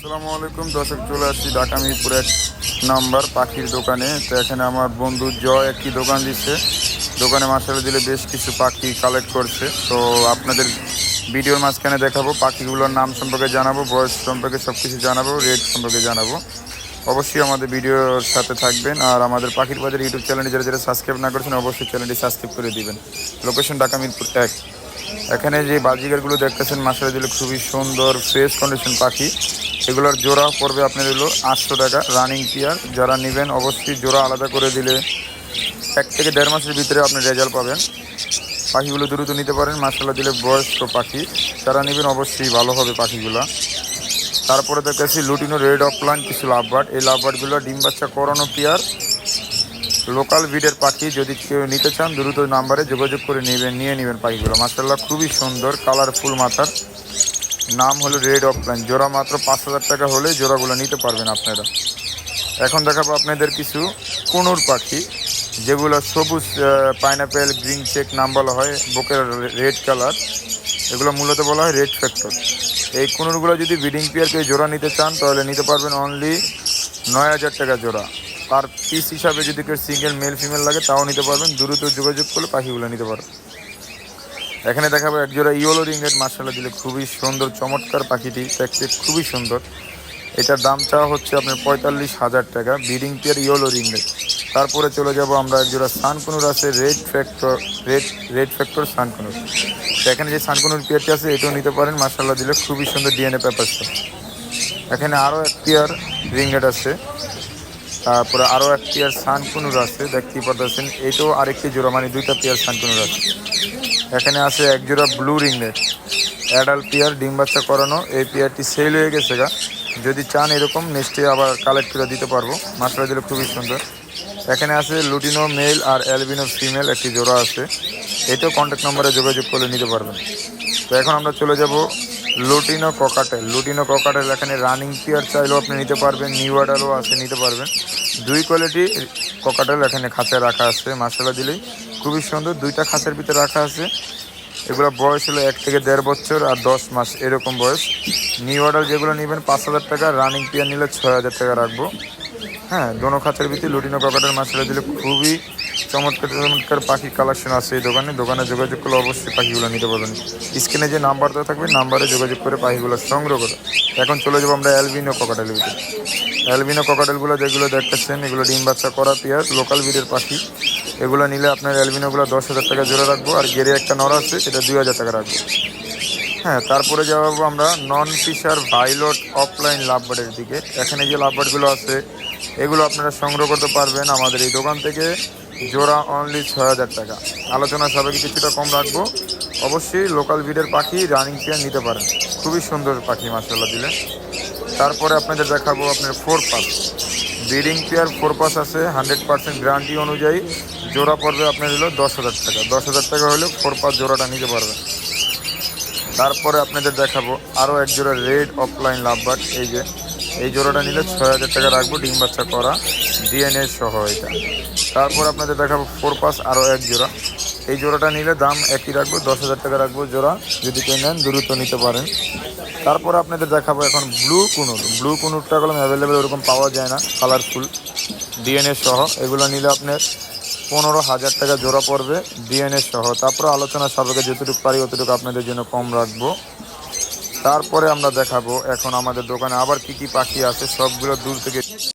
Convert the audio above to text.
আসসালামু আলাইকুম, দর্শক, চলে আসছি ঢাকা মিরপুর এক নাম্বার পাখির দোকানে। তো এখানে আমার বন্ধু জয় একটি দোকান দিচ্ছে। দোকানে মাসালা দিলে বেশ কিছু পাখি কালেক্ট করছে। তো আপনাদের ভিডিওর মাঝখানে দেখাবো পাখিগুলোর নাম সম্পর্কে জানাব, বয়স সম্পর্কে সব কিছু জানাব রেট সম্পর্কে জানাব। অবশ্যই আমাদের ভিডিওর সাথে থাকবেন। আর আমাদের পাখির বাজার ইউটিউব চ্যানেলটি যারা যারা সাবস্ক্রাইব না করেছেন, অবশ্যই চ্যানেলটি সাবস্ক্রাইব করে দিবেন। লোকেশন ঢাকা মিরপুর এক। এখানে যে বাজিগারগুলো দেখতেছেন মাসালা দিলে খুবই সুন্দর ফ্রেশ কন্ডিশন পাখি। এগুলোর জোড়া পড়বে আপনার হলো আটশো টাকা রানিং টিয়ার যারা নেবেন অবশ্যই জোড়া আলাদা করে দিলে এক থেকে দেড় মাসের ভিতরে আপনি রেজাল্ট পাবেন। পাখিগুলো দ্রুত নিতে পারেন মাসালা দিলে বয়স্ক পাখি। যারা নেবেন অবশ্যই ভালো হবে পাখিগুলো। তারপরে দেখতেছি লুটিনো রেড অফ প্লান্ট কিছু লাভবার্ড এই লাভবার্ডগুলো ডিম বাচ্চা করানো পেয়ার লোকাল ভিডের পাখি যদি কেউ নিতে চান, দ্রুত নাম্বারে যোগাযোগ করে নেবেন, নিয়ে নেবেন পাখিগুলো। মাসাল্লাহ খুবই সুন্দর কালারফুল মাথার। নাম হলো রেড অফ প্লান্ট জোড়া মাত্র পাঁচ হাজার টাকা হলে জোড়াগুলো নিতে পারবেন আপনারা। এখন দেখাবো আপনাদের কিছু কুনুর পাখি, যেগুলো সবুজ পাইনাপেল গ্রিন চেক নাম বলা হয়, বুকের রেড কালার এগুলো মূলত বলা হয় রেড ফ্যাক্টর এই কুনুরগুলো যদি ব্রিডিং পেয়ারকে জোড়া নিতে চান, তাহলে নিতে পারবেন অনলি নয় হাজার টাকা জোড়া। পার পিস হিসাবে যদি কেউ সিঙ্গেল মেল ফিমেল লাগে, তাও নিতে পারবেন। দ্রুত যোগাযোগ করলে পাখিগুলো নিতে পারবেন। এখানে দেখাবো এক জোড়া ইয়েলো রিংগেট মার্শাল্লাহ দিলে খুবই সুন্দর, চমৎকার পাখিটি, দেখতে খুবই সুন্দর। এটার দামটা হচ্ছে আপনার পঁয়তাল্লিশ হাজার টাকা, ব্রিডিং পেয়ার ইয়েলো রিংগেট তারপরে চলে যাব আমরা এক জোড়া সানকুনুর আছে, red factor, red red factor sun conure. এখানে যে সানকুনুর পেয়ারটি আছে, এটাও নিতে পারেন, মার্শাল্লাহ দিলে খুবই সুন্দর ডিএনএ পেপারসটা এখানে আরও এক পেয়ার রিংগেট আছে। তারপরে আরও এক পেয়ার সানকুনুর আছে, দেখতেই পাচ্ছেন এইটাও আরেকটি জোড়া মানে দুইটা পেয়ার সানকুনুর আছে। এখানে আছে এক জোড়া ব্লু রিংনেট অ্যাডাল্ট পেয়ার, ডিম বাচ্চা করানো। এই পেয়ারটি সেল হয়ে গেছে গা। যদি চান এরকম নেক্সটে আবার কালেক্ট করে দিতে পারব। মাছটা দিলে খুবই সুন্দর। এখানে আছে লুটিনো মেল আর অ্যালবিনো ফিমেল একটি জোড়া আছে। এটাও কন্ট্যাক্ট নম্বরে যোগাযোগ করলে নিতে পারবেন। তো এখন আমরা চলে যাব লুটিনো ককাটেল। লুটিনো ককাটেল এখানে রানিং পেয়ার চাইলেও আপনি নিতে পারবেন নিউ অর্ডারও আছে, নিতে পারবেন। দুই কোয়ালিটি ককাটেল এখানে খাঁচায় রাখা আছে মশলা দিলেই। খুবই সুন্দর, দুইটা খাঁচার ভিতরে রাখা আছে। এগুলো বয়স হলো এক থেকে দেড় বছর আর দশ মাস, এরকম বয়স। নিউ অর্ডার যেগুলো নেবেন, পাঁচ হাজার টাকা রানিং পেয়ার নিলে ছয় হাজার টাকা রাখব। হ্যাঁ দোনো খাঁচার ভিতরে লুটিনো ককাটের মশলা দিলে খুবই চমৎকার চমৎকার পাখি কালেকশন আছে এই দোকানে। দোকানে যোগাযোগ করলে অবশ্যই পাখিগুলো নিতে পারবেন। স্ক্রিনে যে নাম্বার দেওয়া থাকবে, নাম্বারে যোগাযোগ করে পাখিগুলো সংগ্রহ করে। এখন চলে যাব আমরা অ্যালবিনো ককাটেলের ভিতরে অ্যালবিনো ককাটেলগুলো যেগুলো দেখতেছেন, এগুলো ডিম, বাচ্চা, করা পেয়ার লোকাল বিডের পাখি। এগুলো নিলে আপনার অ্যালবিনোগুলো দশ হাজার টাকা জোড়া রাখব, আর গেরে একটা নর আছে সেটা দুই হাজার টাকা রাখব। হ্যাঁ তারপরে যাব আমরা নন ফিশার ভাইলট অফলাইন লাভবার্ডের দিকে। এখানে যে লাভবার্ডগুলো আছে, এগুলো আপনারা সংগ্রহ করতে পারবেন আমাদের এই দোকান থেকে। জোড়া অনলি ছয় হাজার টাকা। আলোচনা সবাইকে কিছুটা কম রাখব। অবশ্যই লোকাল বিডের পাখি রানিং পেয়ার নিতে পারেন। খুবই সুন্দর পাখি মাসাল্লাহ দিলে। তারপরে আপনাদের দেখাবো আপনার four pass breeding pair four pass আছে হান্ড্রেড পার্সেন্ট গ্যারান্টি অনুযায়ী। জোড়া পড়বে আপনার হলো দশ হাজার টাকা। দশ হাজার টাকা হলে ফোর পাস জোড়াটা নিতে পারবেন। তারপরে আপনাদের দেখাবো আরও এক জোড়া রেড অফলাইন লাভবার্ড এই যে। এই জোড়াটা নিলে ছয় হাজার টাকা রাখব, ডিম বাচ্চা করা, ডিএনএ সহ এটা। তারপর আপনাদের দেখাবো ফোর পাস আরও এক জোড়া। এই জোড়াটা নিলে দাম একই রাখব, দশ হাজার টাকা রাখব জোড়া, যদি কেউ নেন দ্রুত নিতে পারেন। তারপর আপনাদের দেখাবো এখন ব্লু কুনুর। ব্লু কুনুরটা কোনো অ্যাভেলেবেল ওরকম পাওয়া যায় না কালারফুল ডিএনএ সহ। এগুলো নিলে আপনার পনেরো হাজার টাকা জোড়া পড়বে, ডিএনএ সহ। তারপর আলোচনা সাপেক্ষে যতটুকু পারি অতটুকু আপনাদের জন্য কম রাখব। তারপরে আমরা দেখাবো এখন আমাদের দোকানে আবার কি কি পাখি আছে সবগুলো দূর থেকে